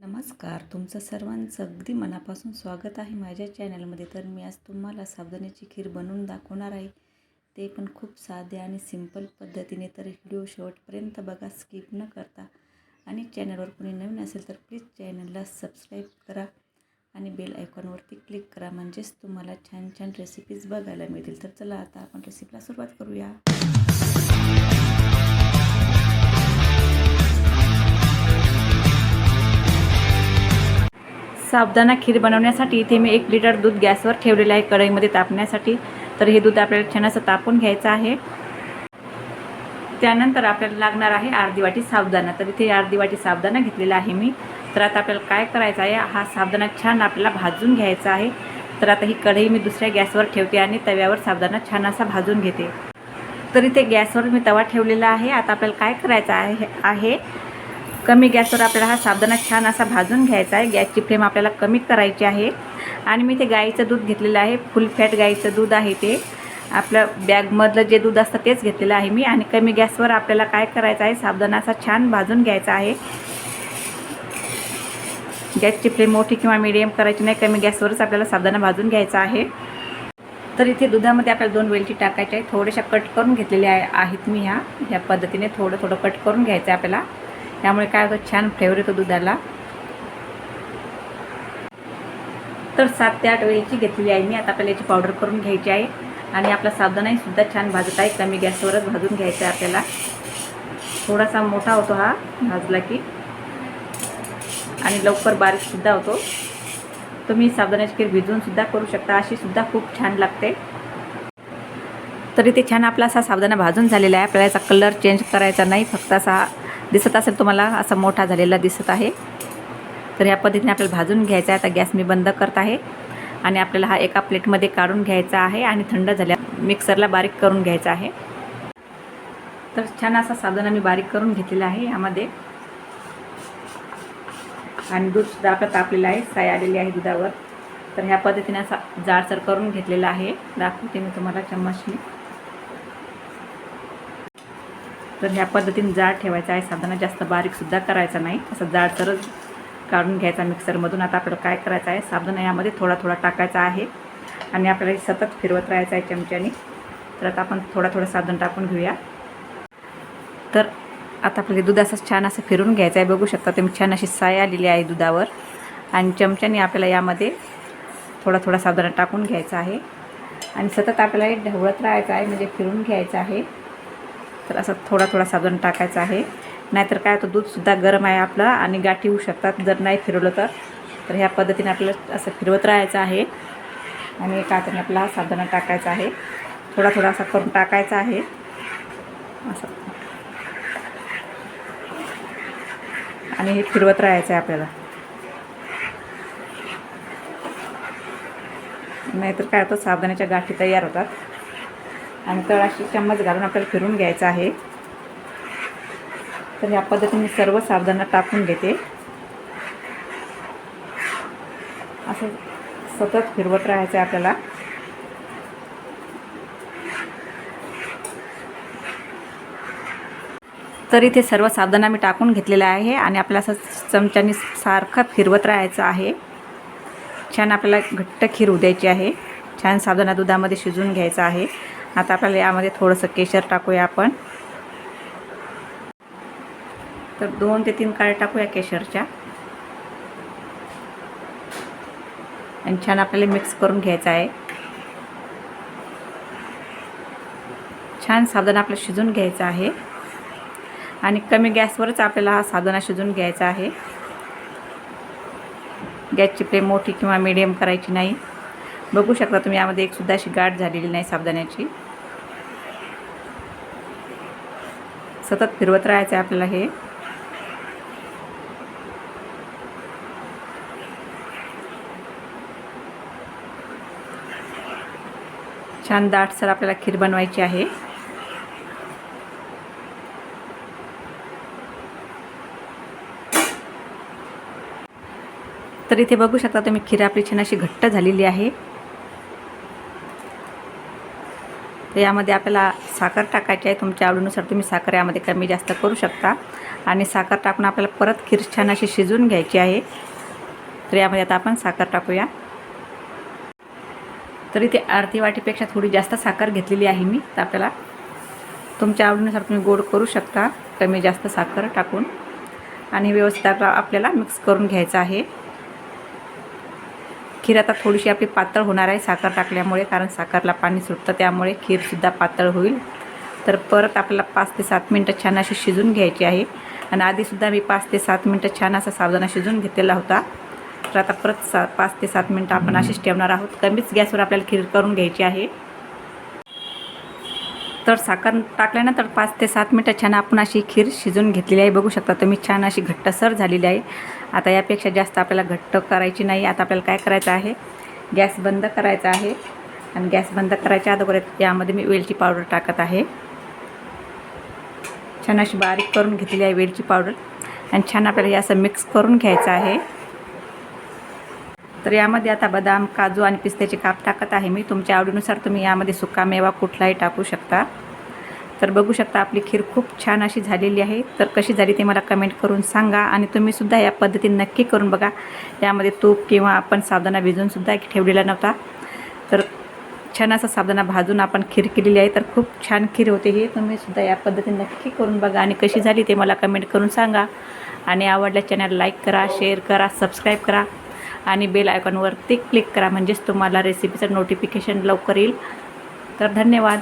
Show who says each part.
Speaker 1: नमस्कार तुमचं सर्वांचं अगदी मनापासून स्वागत आहे माझ्या चॅनलमध्ये. तर मी आज तुम्हाला साबुदाण्याची खीर बनवून दाखवणार आहे. ते पण खूप साध्या आणि सिंपल पद्धतीने तर व्हिडिओ शेवटपर्यंत बघा स्किप न करता. आणि चॅनलवर कोणी नवीन असेल तर प्लीज चॅनलला सबस्क्राईब करा आणि बेल आयकॉनवरती क्लिक करा. म्हणजेच तुम्हाला छान छान रेसिपीज बघायला मिळतील. तर चला आता आपण रेसिपीला सुरुवात करूया. साबुदाणा खीर बनवण्यासाठी इथे मी एक लिटर दूध गॅसवर ठेवलेलं आहे कढईमध्ये तापण्यासाठी. तर हे दूध आपल्याला छान असं तापून घ्यायचं आहे. त्यानंतर आपल्याला लागणार आहे अर्धी वाटी साबुदाणा. तर इथे अर्धी वाटी साबुदाणा घेतलेला आहे मी. तर आता आपल्याला काय करायचं आहे हा साबुदाणा छान आपल्याला भाजून घ्यायचा आहे. तर आता ही कढई मी दुसऱ्या गॅसवर ठेवते आणि तव्यावर साबुदाणा छान असा भाजून घेते. तर इथे गॅसवर मी तवा ठेवलेला आहे. आता आपल्याला काय करायचं आहे आहे कमी गॅसवर आपल्याला हा साबुदाणा छान असा भाजून घ्यायचा आहे. गॅसची फ्लेम आपल्याला कमी करायची आहे. आणि मी ते गाईचं दूध घेतलेलं आहे. फुल फॅट गाईचं दूध आहे ते. आपलं बॅगमधलं जे दूध असतं तेच घेतलेलं आहे मी. आणि कमी गॅसवर आपल्याला काय करायचं आहे? साबुदाणा असा छान भाजून घ्यायचा आहे. गॅसची फ्लेम मोठी किंवा मिडियम करायची नाही. कमी गॅसवरच आपल्याला साबुदाणा भाजून घ्यायचा आहे. तर इथे दुधामध्ये आपल्याला दोन वेलची टाकायची आहे. थोड्याशा कट करून घेतलेल्या आहे आहेत मी ह्या. ह्या पद्धतीने थोडं थोडं कट करून घ्यायचं आहे आपल्याला. त्यामुळे काय होतं छान फ्लेवर येतो दुधाला. तर सात ते आठ वेळची घेतलेली आहे मी. आता आपल्याला याची पावडर करून घ्यायची आहे. आणि आपला साबुदाणाही सुद्धा छान भाजत आहे. कमी गॅसवरच भाजून घ्यायचा आहे आपल्याला. थोडासा मोठा होतो हा भाजला की. आणि लवकर बारीकसुद्धा होतो. तुम्ही साबदाण्याची खीर भिजूनसुद्धा करू शकता. अशी सुद्धा खूप छान लागते. तरी ते छान आपला असा साबदाणा भाजून झालेला आहे. आपल्याला याचा कलर चेंज करायचा नाही. फक्त असा दिसत असेल तुम्हाला असा मोठा झालेला दिसत आहे. तर ह्या पद्धतीने आपल्याला भाजून घ्यायचा आहे. आता गॅस मी बंद करत आहे आणि आपल्याला हा एका प्लेटमध्ये काढून घ्यायचा आहे आणि थंड झाल्या मिक्सरला बारीक करून घ्यायचा आहे. तर छान असा साधन आम्ही बारीक करून घेतलेला आहे यामध्ये. आणि दूधसुद्धा आपलं तापलेलं आहे. साय आलेली आहे दुधावर. तर ह्या पद्धतीने असा जाडसर करून घेतलेला आहे. दाखवते मी तुम्हाला चम्मचने. तर ह्या पद्धतीने जाड ठेवायचा आहे. साधारण जास्त बारीकसुद्धा करायचा नाही. असं जाडसरच काढून घ्यायचा मिक्सरमधून. आता आपल्याला काय करायचं आहे? साबण यामध्ये थोडा थोडा टाकायचा आहे. आणि आपल्याला सतत फिरवत राहायचं आहे चमच्याने. तर आता आपण थोडा थोडा साबण टाकून घेऊया. तर आता आपल्याला दूध असं छान असं फिरून घ्यायचं आहे. बघू शकता तुम्ही छान अशी साय आलेली आहे दुधावर. आणि चमच्याने आपल्याला यामध्ये थोडा थोडा साबण टाकून घ्यायचा आहे. आणि सतत आपल्याला हे ढवळत राहायचं आहे म्हणजे फिरून घ्यायचं आहे. तर असं थोडा थोडा साबण टाकायचा आहे. नाहीतर काय होतं दूधसुद्धा गरम आहे आपलं आणि गाठी होऊ शकतात. जर नाही फिरवलं तर. तर ह्या पद्धतीने आपल्याला असं फिरवत राहायचं आहे. आणि एका हाताने आपला हा टाकायचं टाकायचा आहे. थोडा थोडा असा करून टाकायचा आहे. असं. आणि हे फिरवत राहायचं आहे आपल्याला. नाहीतर काय होतं साबणाच्या गाठी तयार होतात. आणि तळाशी चम्मच घालून आपल्याला फिरून घ्यायचं आहे. तर ह्या पद्धतीने सर्व साबणांना टाकून घेते. असं सतत फिरवत राहायचं आहे आपल्याला. तर इथे सर्व साबणांना मी टाकून घेतलेलं आहे आणि आपल्याला असं चमच्याने सारखं फिरवत राहायचं आहे. छान आपल्याला घट्ट खीर उद्यायची आहे. छान साबणाना दुधामध्ये शिजवून घ्यायचं आहे. आता आपल्याला यामध्ये थोडंसं केशर टाकूया आपण. तर दोन ते तीन काळ्या टाकूया केशरच्या. आणि छान आपल्याला मिक्स करून घ्यायचं आहे. छान साधन आपल्याला शिजून घ्यायचं आहे. आणि कमी गॅसवरच आपल्याला हा साधना शिजून घ्यायचा आहे. गॅसची फ्लेम मोठी किंवा मीडियम करायची नाही. बघू शकता तुम्ही यामध्ये एक सुद्धा अशी गाठ झालेली नाही साबदाण्याची. सतत फिरवत राहायचं आहे आपल्याला हे. छान दाटसर आपल्याला खीर बनवायची आहे. तर इथे बघू शकता तुम्ही खीर आपली छान अशी घट्ट झालेली आहे. तर यामध्ये आपल्याला साखर टाकायची आहे. तुमच्या आवडीनुसार तुम्ही साखर यामध्ये कमी जास्त करू शकता. आणि साखर टाकून आपल्याला परत खीर छान अशी शिजवून घ्यायची आहे. तर यामध्ये आता आपण साखर टाकूया. तर इथे अर्धी वाटीपेक्षा थोडी जास्त साखर घेतलेली आहे मी. तर आपल्याला तुमच्या आवडीनुसार तुम्ही गोड करू शकता. कमी जास्त साखर टाकून. आणि व्यवस्थित आपल्याला मिक्स करून घ्यायचं आहे. खीर आता थोडीशी आपली पातळ होणार आहे साखर टाकल्यामुळे कारण साखरला पाणी सुटतं त्यामुळे खीरसुद्धा पातळ होईल. तर परत आपल्याला पाच ते सात मिनटं छान अशी शिजून घ्यायची आहे. आणि आधीसुद्धा मी पाच ते सात मिनटं छान असा साबुदाणा शिजून घेतलेला होता. तर आता परत सा पाच ते सात मिनटं आपण अशीच ठेवणार आहोत. कमीच गॅसवर आपल्याला खीर करून घ्यायची आहे. तर साखर टाकल्यानंतर पाच ते सात मिनटं छान आपण अशी खीर शिजून घेतलेली आहे. बघू शकता तुम्ही छान अशी घट्टसर झालेली आहे. आता यापेक्षा जास्त आपल्याला घट्ट करायची नाही. आता आपल्याला काय करायचं आहे? गॅस बंद करायचा आहे. आणि गॅस बंद करायच्या अगोदर यामध्ये मी वेलची पावडर टाकत आहे. छान अशी बारीक करून घेतलेली आहे वेलची पावडर. आणि छान आपल्याला हे असं मिक्स करून घ्यायचं आहे. तर यामध्ये आता बदाम काजू आणि पिस्त्याचे काप टाकत आहे मी. तुमच्या आवडीनुसार तुम्ही यामध्ये सुका मेवा कुठलाही टाकू शकता. तर बघू शकता आपली खीर खूप छान अशी झालेली आहे. तर कशी झाली ते मला कमेंट करून सांगा आणि तुम्हीसुद्धा या पद्धतीने नक्की करून बघा. यामध्ये तूप किंवा आपण साबदाना भिजूनसुद्धा ठेवलेला नव्हता. तर छान असा साबदाना भाजून आपण खीर केलेली आहे. तर खूप छान खीर होते ही. तुम्हीसुद्धा या पद्धतीने नक्की करून बघा आणि कशी झाली ते मला कमेंट करून सांगा. आणि आवडल्या चॅनल लाईक करा शेअर करा सबस्क्राईब करा. आणि बेल आयकॉनवरती क्लिक करा. म्हणजेच तुम्हाला रेसिपीचं नोटिफिकेशन लवकर येईल. तर धन्यवाद.